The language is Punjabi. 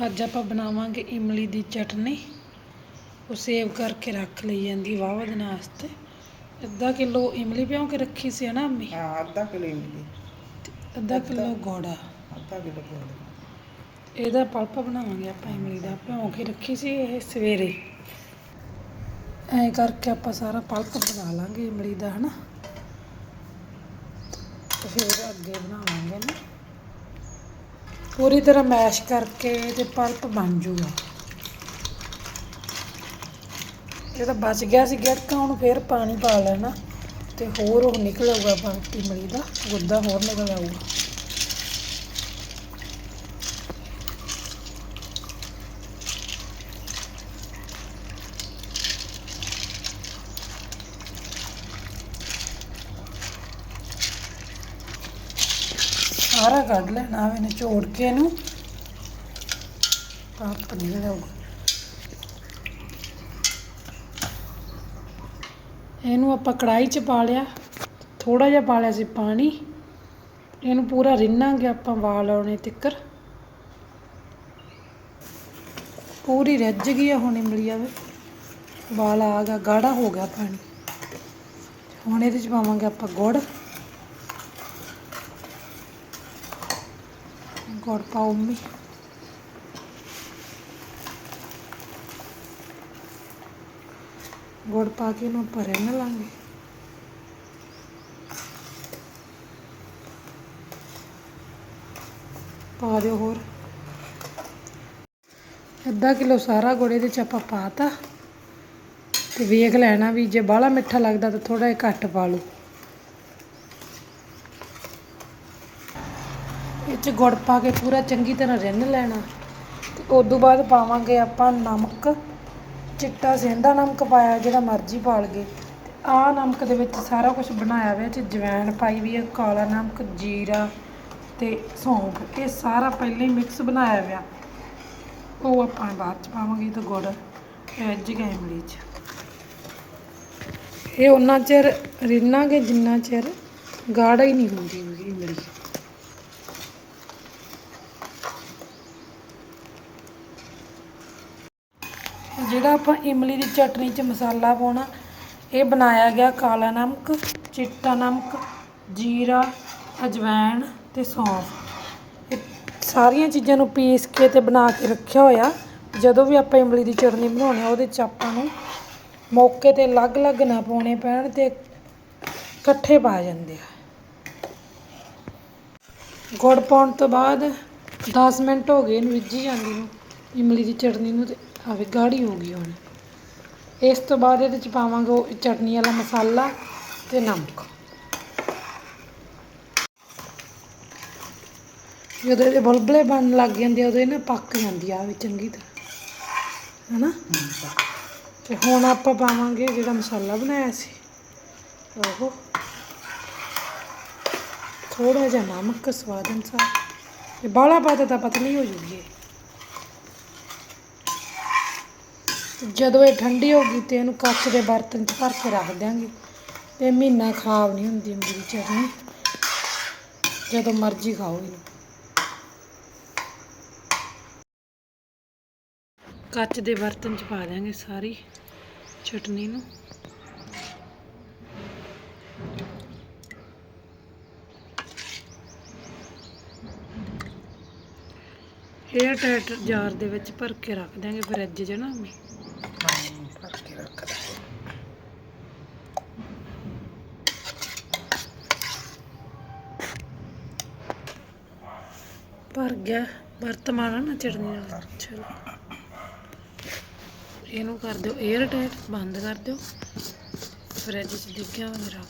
ਅੱਜ ਆਪਾਂ ਬਣਾਵਾਂਗੇ ਇਮਲੀ ਦੀ ਚਟਨੀ। ਉਹ ਸੇਵ ਕਰਕੇ ਰੱਖ ਲਈ ਜਾਂਦੀ ਵਾਹਵਾ ਦਿਨਾਂ ਵਾਸਤੇ ਅੱਧਾ ਕਿਲੋ ਇਮਲੀ ਭਿਉਂ ਕੇ ਰੱਖੀ ਸੀ ਨਾ ਅੰਮੀ? ਹਾਂ ਅੱਧਾ ਕਿਲੋ ਇਮਲੀ। ਤੇ ਅੱਧਾ ਕਿਲੋ ਗੁੜ। ਅੱਧਾ ਕਿਲੋ ਗੁੜ। ਇਹਦਾ ਪਲਪ ਬਣਾਵਾਂਗੇ ਆਪਾਂ ਇਮਲੀ ਦਾ। ਭਿਉਂ ਕੇ ਰੱਖੀ ਸੀ ਇਹ ਸਵੇਰੇ। ਐਂ ਕਰਕੇ ਆਪਾਂ ਸਾਰਾ ਪਲਪ ਬਣਾ ਲਾਂਗੇ ਇਮਲੀ ਦਾ ਹਨਾ। ਤੇ ਫਿਰ ਅੱਗੇ ਬਣਾਵਾਂਗੇ ਨਾ ਪੂਰੀ ਤਰ੍ਹਾਂ ਮੈਸ਼ ਕਰਕੇ ਤੇ ਪਲਪ ਬਣ ਜੂਗਾ। ਇਹ ਤਾਂ ਬਚ ਗਿਆ ਸੀ ਗਟਕਾ ਹੁਣ ਫੇਰ ਪਾਣੀ ਪਾ ਲੈਣਾ ਤੇ ਹੋਰ ਉਹ ਨਿਕਲ ਆਊਗਾ ਪਲਪ ਦਾ, ਗੁੱਦਾ ਹੋਰ ਨਿਕਲ ਆਊਗਾ। ਸਾਰਾ ਕੱਢ ਲੈਣਾ ਵੇ ਨਿਚੋੜ ਕੇ ਇਹਨੂੰ। ਪਾਪ ਨਿਕਲ ਆਊਗਾ ਇਹਨੂੰ ਆਪਾਂ ਕੜਾਈ 'ਚ ਪਾ ਲਿਆ। ਥੋੜਾ ਜਿਹਾ ਪਾ ਲਿਆ ਸੀ ਪਾਣੀ। ਇਹਨੂੰ ਪੂਰਾ ਰਿੰਨਾਂਗੇ ਆਪਾਂ ਵਾਲ ਆਉਣੇ ਤਿੱਕਰ। ਪੂਰੀ ਰੱਜ ਗਈ ਆ ਹੁਣ ਇਮਲੀ ਆਵੇ ਵਾਲ ਆ ਗਿਆ, ਗਾੜਾ ਹੋ ਗਿਆ ਪਾਣੀ। ਹੁਣ ਇਹਦੇ 'ਚ ਪਾਵਾਂਗੇ ਆਪਾਂ ਗੁੜ। ਗੁੜ ਪਾਓ ਮੰਮੀ। ਗੁੜ ਪਾ ਕੇ ਇਹਨੂੰ ਆਪਾਂ ਰਿੰਨ ਲਾਂਗੇ। ਪਾ ਦਿਓ ਹੋਰ। ਅੱਧਾ ਕਿਲੋ ਸਾਰਾ ਗੁੜ ਇਹਦੇ ਚ ਆਪਾਂ ਪਾਤਾ ਤੇ। ਵੇਖ ਲੈਣਾ ਵੀ ਜੇ ਬਾਹਲਾ ਮਿੱਠਾ ਲੱਗਦਾ ਤਾਂ ਥੋੜਾ ਜਿਹਾ ਘੱਟ ਪਾ ਲਓ। ਇਹ ਚ ਗੁੜ ਪਾ ਕੇ ਪੂਰਾ ਚੰਗੀ ਤਰ੍ਹਾਂ ਰਿੰਨ ਲੈਣਾ। ਤੇ ਉਸ ਤੋਂ ਬਾਅਦ ਪਾਵਾਂਗੇ ਆਪਾਂ ਨਮਕ। ਚਿੱਟਾ ਸੇਂਦਾ ਨਮਕ ਪਾਇਆ, ਜਿਹੜਾ ਮਰਜ਼ੀ ਪਾ ਲਗੇ ਤੇ ਆਹ ਨਮਕ ਦੇ ਵਿੱਚ ਸਾਰਾ ਕੁਝ ਬਣਾਇਆ ਹੋਇਆ ਚ ਜਵੈਣ ਪਾਈ ਵੀ ਹੈ ਕਾਲਾ ਨਮਕ, ਜੀਰਾ ਤੇ ਸੌਂਫ। ਇਹ ਸਾਰਾ ਪਹਿਲਾਂ ਹੀ ਮਿਕਸ ਬਣਾਇਆ ਹੋਇਆ। ਉਹ ਆਪਾਂ ਬਾਅਦ ਚ ਪਾਵਾਂਗੇ ਤੇ ਗੁੜ ਰੱਜ ਗਿਆ ਇਮਲੀ ਚ। ਇਹ ਉਹਨਾਂ ਚਿਰ ਰਿੰਨਾਂਗੇ, ਜਿੰਨਾ ਚਿਰ ਗਾੜਾ ਹੀ ਨਹੀਂ ਹੁੰਦੀ ਇਮਲੀ ਜਿਹੜਾ ਆਪਾਂ ਇਮਲੀ ਦੀ ਚਟਨੀ 'ਚ ਮਸਾਲਾ ਪਾਉਣਾ, ਇਹ ਬਣਾਇਆ ਗਿਆ ਕਾਲਾ ਨਮਕ, ਚਿੱਟਾ ਨਮਕ, ਜੀਰਾ ਅਜਵਾਇਣ ਅਤੇ ਸੌਂਫ। ਇਹ ਸਾਰੀਆਂ ਚੀਜ਼ਾਂ ਨੂੰ ਪੀਸ ਕੇ ਤੇ ਬਣਾ ਕੇ ਰੱਖਿਆ ਹੋਇਆ। ਜਦੋਂ ਵੀ ਆਪਾਂ ਇਮਲੀ ਦੀ ਚਟਨੀ ਬਣਾਉਣੀ ਆ, ਉਹਦੇ 'ਚ ਆਪਾਂ ਨੂੰ ਮੌਕੇ ਤੇ ਅਲੱਗ-ਅਲੱਗ ਨਾ ਪਾਉਣੇ ਪੈਣ ਤੇ ਇਕੱਠੇ ਪਾ ਜਾਂਦੇ ਆ। ਗੁੜ ਪਾਉਣ ਤੋਂ ਬਾਅਦ 10 ਮਿੰਟ ਹੋ ਗਏ ਇਹਨੂੰ ਰਿੱਝੀ ਜਾਂਦੀ ਨੂੰ, ਇਮਲੀ ਦੀ ਚਟਨੀ ਨੂੰ ਤੇ ਆਵੇ, ਗਾੜੀ ਹੋ ਗਈ ਹੁਣ। ਇਸ ਤੋਂ ਬਾਅਦ ਇਹਦੇ ਚ ਪਾਵਾਂਗੇ ਉਹ ਚਟਨੀ ਵਾਲਾ ਮਸਾਲਾ ਤੇ ਨਮਕ। ਜਦੋਂ ਇਹਦੇ ਬੁਲਬੁਲੇ ਬਣਨ ਲੱਗ ਜਾਂਦੇ ਆ, ਉਦੋਂ ਇਹ ਨਾ ਪੱਕ ਜਾਂਦੀ ਆ ਵੀ ਚੰਗੀ ਤਰ੍ਹਾਂ। ਹਨਾ? ਤੇ ਹੁਣ ਆਪਾਂ ਪਾਵਾਂਗੇ ਜਿਹੜਾ ਮਸਾਲਾ ਬਣਾਇਆ ਸੀ। ਉਹ ਥੋੜਾ ਜਿਹਾ ਨਮਕ, ਸਵਾਦ ਅਨੁਸਾਰ। ਇਹ ਬਾਹਲਾ ਪਾਤਾ ਤਾਂ ਪਤਲੀ ਹੋ ਜੂਗੀ ਇਹ। ਤੇ ਜਦੋਂ ਇਹ ਠੰਡੀ ਹੋ ਗਈ ਤੇ ਇਹਨੂੰ ਕੱਚ ਦੇ ਬਰਤਨ 'ਚ ਭਰ ਕੇ ਰੱਖ ਦਿਆਂਗੇ। ਇਹ ਮਹੀਨਾ ਖਰਾਬ ਨਹੀਂ ਹੁੰਦੀ ਮੇਰੀ ਚਟਨੀ ਜਦੋਂ ਮਰਜ਼ੀ ਖਾਓ ਇਹਨੂੰ। ਕੱਚ ਦੇ ਬਰਤਨ 'ਚ ਪਾ ਦਿਆਂਗੇ ਸਾਰੀ ਚਟਨੀ ਨੂੰ। ਏਅਰ ਟਾਈਟ ਜਾਰ ਦੇ ਵਿੱਚ ਭਰ ਕੇ ਰੱਖ ਦਿਆਂਗੇ, ਫਰਿੱਜ 'ਚ ਨਾ। ਭਰ ਕੇ ਰੱਖ ਦੇ ਭਰ ਗਿਆ ਵਰਤਮਾਨ ਆ ਨਾ ਚਟਨੀ ਨਾਲ ਚਲੋ ਇਹਨੂੰ ਕਰ ਦਿਓ 에ਅਰ ਟਾਈਟ ਬੰਦ ਕਰ ਦਿਓ ਫਰਿੱਜ 'ਚ ਡਿੱਗਿਆ ਹੋਇਆ ਰੱਖ